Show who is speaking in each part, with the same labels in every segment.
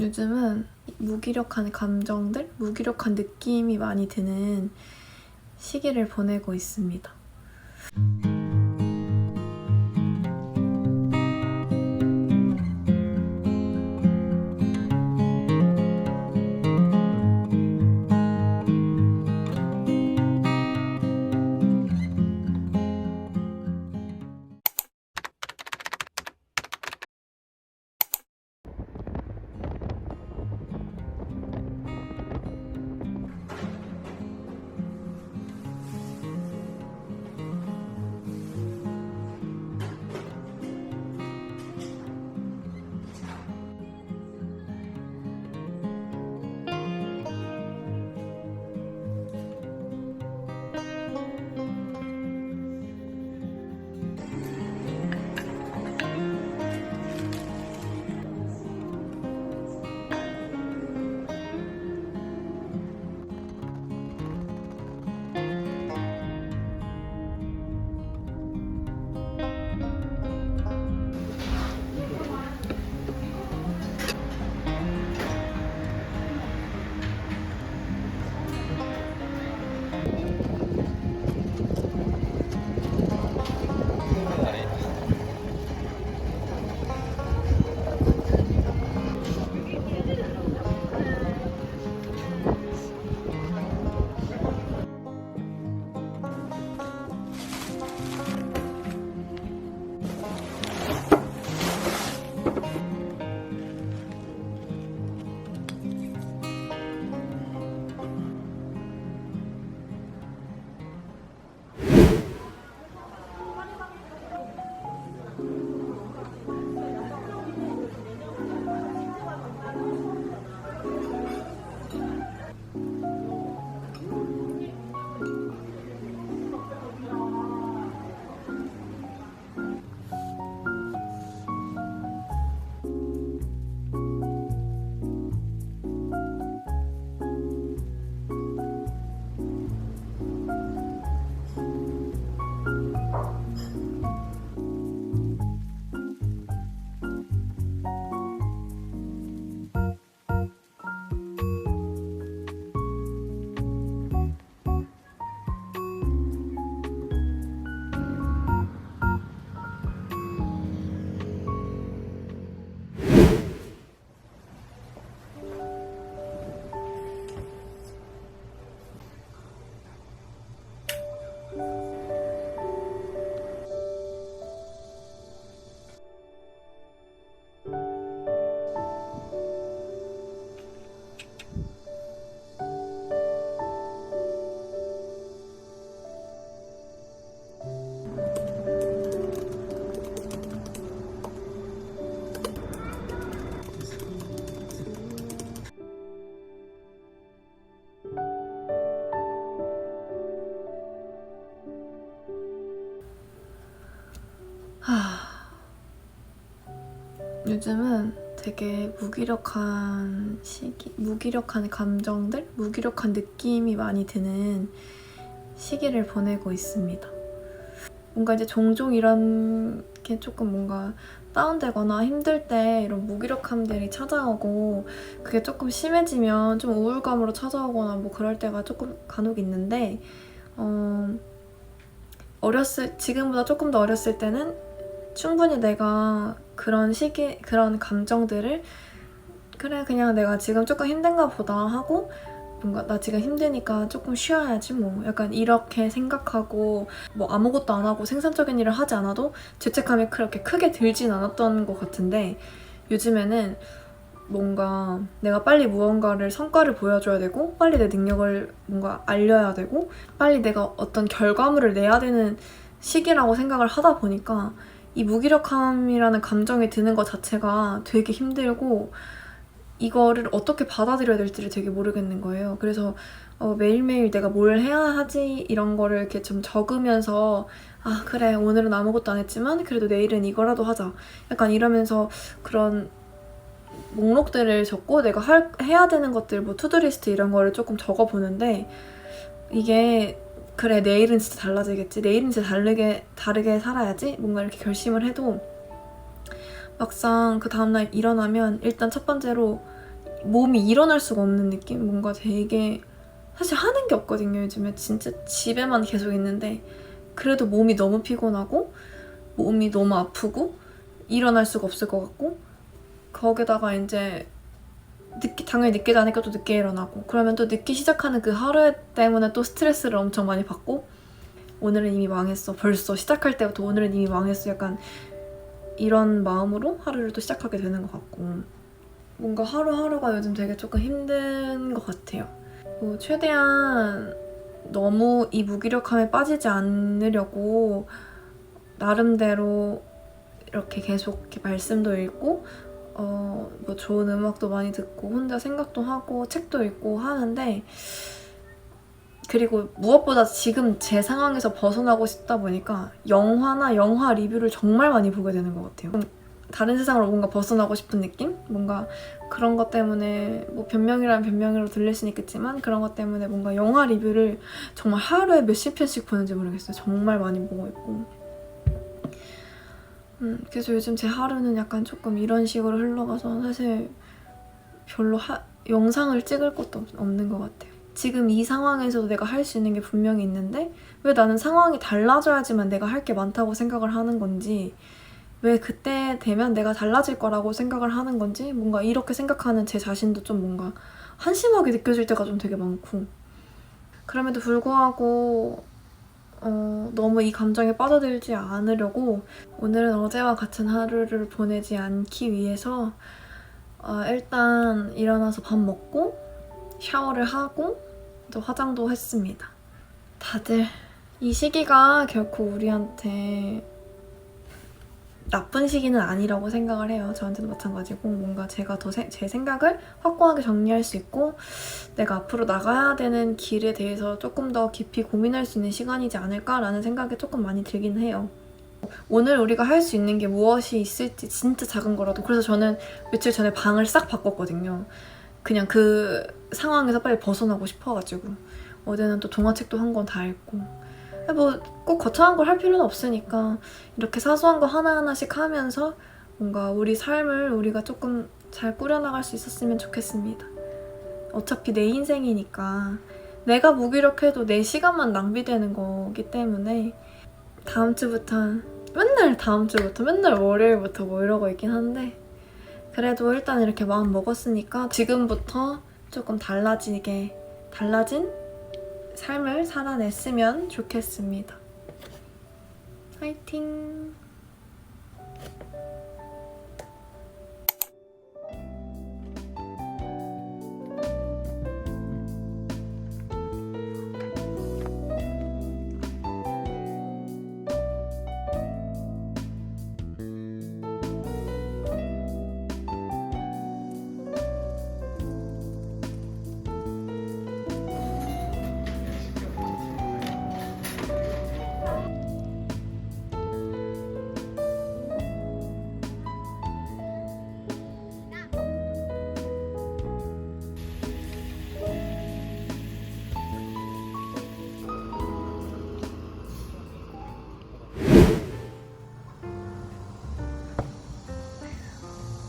Speaker 1: 요즘은 무기력한 감정들, 무기력한 느낌이 많이 드는 시기를 보내고 있습니다. 요즘은 되게 무기력한 시기, 무기력한 감정들, 무기력한 느낌이 많이 드는 시기를 보내고 있습니다. 뭔가 이제 종종 이런 게 조금 뭔가 다운되거나 힘들 때 이런 무기력함들이 찾아오고 그게 조금 심해지면 좀 우울감으로 찾아오거나 뭐 그럴 때가 조금 간혹 있는데 어, 어렸을 지금보다 조금 더 어렸을 때는 충분히 내가 그런 시기 그런 감정들을 그래 그냥 내가 지금 조금 힘든가 보다 하고 뭔가 나 지금 힘드니까 조금 쉬어야지 뭐. 약간 이렇게 생각하고 뭐 아무것도 안 하고 생산적인 일을 하지 않아도 죄책감이 그렇게 크게 들진 않았던 것 같은데 요즘에는 뭔가 내가 빨리 무언가를 성과를 보여줘야 되고 빨리 내 능력을 뭔가 알려야 되고 빨리 내가 어떤 결과물을 내야 되는 시기라고 생각을 하다 보니까 이 무기력함이라는 감정이 드는 것 자체가 되게 힘들고 이거를 어떻게 받아들여야 될지를 되게 모르겠는 거예요. 그래서 어, 매일매일 내가 뭘 해야 하지 이런 거를 이렇게 좀 적으면서 아 그래 오늘은 아무것도 안 했지만 그래도 내일은 이거라도 하자 약간 이러면서 그런 목록들을 적고 내가 할, 해야 되는 것들 뭐 투두리스트 이런 거를 조금 적어보는데 이게 그래 내일은 진짜 달라지겠지 내일은 진짜 다르게 다르게 살아야지 뭔가 이렇게 결심을 해도 막상 그 다음날 일어나면 일단 첫 번째로 몸이 일어날 수가 없는 느낌? 뭔가 되게 사실 하는 게 없거든요. 요즘에 진짜 집에만 계속 있는데 그래도 몸이 너무 피곤하고 몸이 너무 아프고 일어날 수가 없을 것 같고 거기다가 이제 늦게 당연히 늦게 자니까 또 늦게 일어나고. 그러면 또 늦게 시작하는 그 하루 때문에 또 스트레스를 엄청 많이 받고 오늘은 이미 망했어. 벌써 시작할 때부터 오늘은 이미 망했어. 약간 이런 마음으로 하루를 또 시작하게 되는 것 같고. 뭔가 하루하루가 요즘 되게 조금 힘든 것 같아요. 뭐 최대한 너무 이 무기력함에 빠지지 않으려고 나름대로 이렇게 계속 이렇게 말씀도 읽고 어, 뭐 좋은 음악도 많이 듣고 혼자 생각도 하고 책도 읽고 하는데 그리고 무엇보다 지금 제 상황에서 벗어나고 싶다 보니까 영화나 영화 리뷰를 정말 많이 보게 되는 것 같아요. 좀 다른 세상으로 뭔가 벗어나고 싶은 느낌? 뭔가 그런 것 때문에 뭐 변명이라면 변명으로 들릴 수는 있겠지만 그런 것 때문에 뭔가 영화 리뷰를 정말 하루에 몇십 편씩 보는지 모르겠어요. 정말 많이 보고 있고. 음, 그래서 요즘 제 하루는 약간 조금 이런 식으로 흘러가서 사실 별로 하- 영상을 찍을 것도 없- 없는 것 같아요. 지금 이 상황에서도 내가 할 수 있는 게 분명히 있는데 왜 나는 상황이 달라져야지만 내가 할 게 많다고 생각을 하는 건지 왜 그때 되면 내가 달라질 거라고 생각을 하는 건지 뭔가 이렇게 생각하는 제 자신도 좀 뭔가 한심하게 느껴질 때가 좀 되게 많고 그럼에도 불구하고 어, 너무 이 감정에 빠져들지 않으려고 오늘은 어제와 같은 하루를 보내지 않기 위해서 어, 일단 일어나서 밥 먹고 샤워를 하고 또 화장도 했습니다. 다들 이 시기가 결코 우리한테 나쁜 시기는 아니라고 생각을 해요. 저한테도 마찬가지고 뭔가 제가 더 제 생각을 확고하게 정리할 수 있고 내가 앞으로 나가야 되는 길에 대해서 조금 더 깊이 고민할 수 있는 시간이지 않을까라는 생각이 조금 많이 들긴 해요. 오늘 우리가 할 수 있는 게 무엇이 있을지 진짜 작은 거라도 그래서 저는 며칠 전에 방을 싹 바꿨거든요. 그냥 그 상황에서 빨리 벗어나고 싶어가지고 어제는 또 동화책도 한 권 다 읽고 뭐 꼭 거창한 걸 할 필요는 없으니까 이렇게 사소한 거 하나하나씩 하면서 뭔가 우리 삶을 우리가 조금 잘 꾸려나갈 수 있었으면 좋겠습니다. 어차피 내 인생이니까 내가 무기력해도 내 시간만 낭비되는 거기 때문에 다음 주부터 맨날 다음 주부터 맨날 월요일부터 뭐 이러고 있긴 한데 그래도 일단 이렇게 마음 먹었으니까 지금부터 조금 달라지게 달라진 삶을 살아냈으면 좋겠습니다. 화이팅!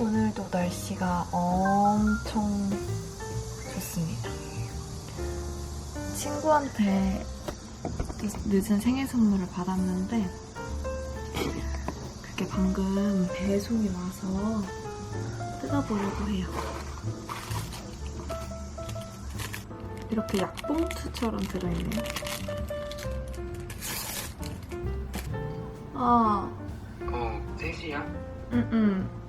Speaker 1: 오늘도 날씨가 엄청 좋습니다. 친구한테 늦은 생일 선물을 받았는데 그게 방금 배송이 와서 뜯어보려고 해요. 이렇게 약봉투처럼 들어있네요. 아,
Speaker 2: 어, 3시야?
Speaker 1: 응, 응.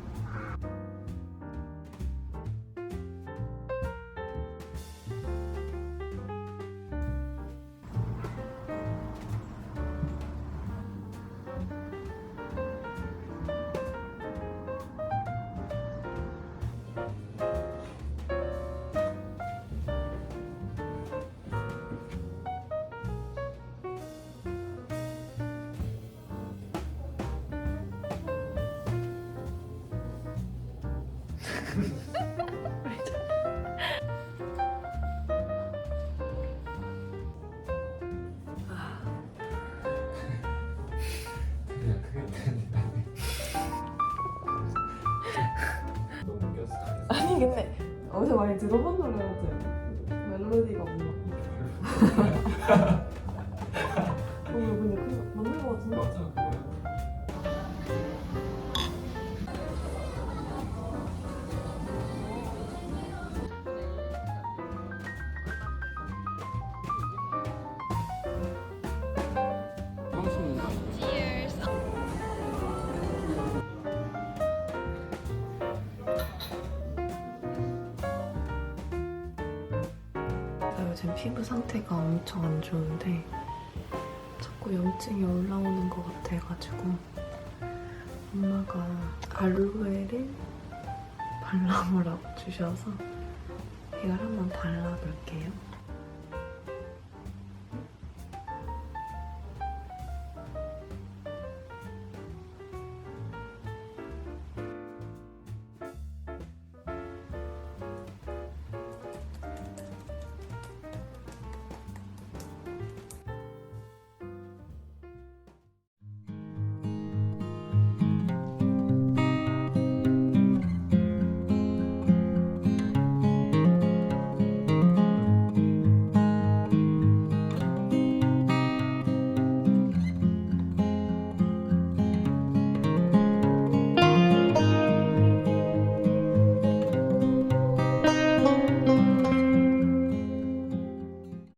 Speaker 2: 어,
Speaker 1: 어디서 많이 들어본 노래라서 요즘 피부 상태가 엄청 안 좋은데 자꾸 염증이 올라오는 것 같아가지고 엄마가 알로에를 발라보라고 주셔서 이걸 한번 발라볼게요.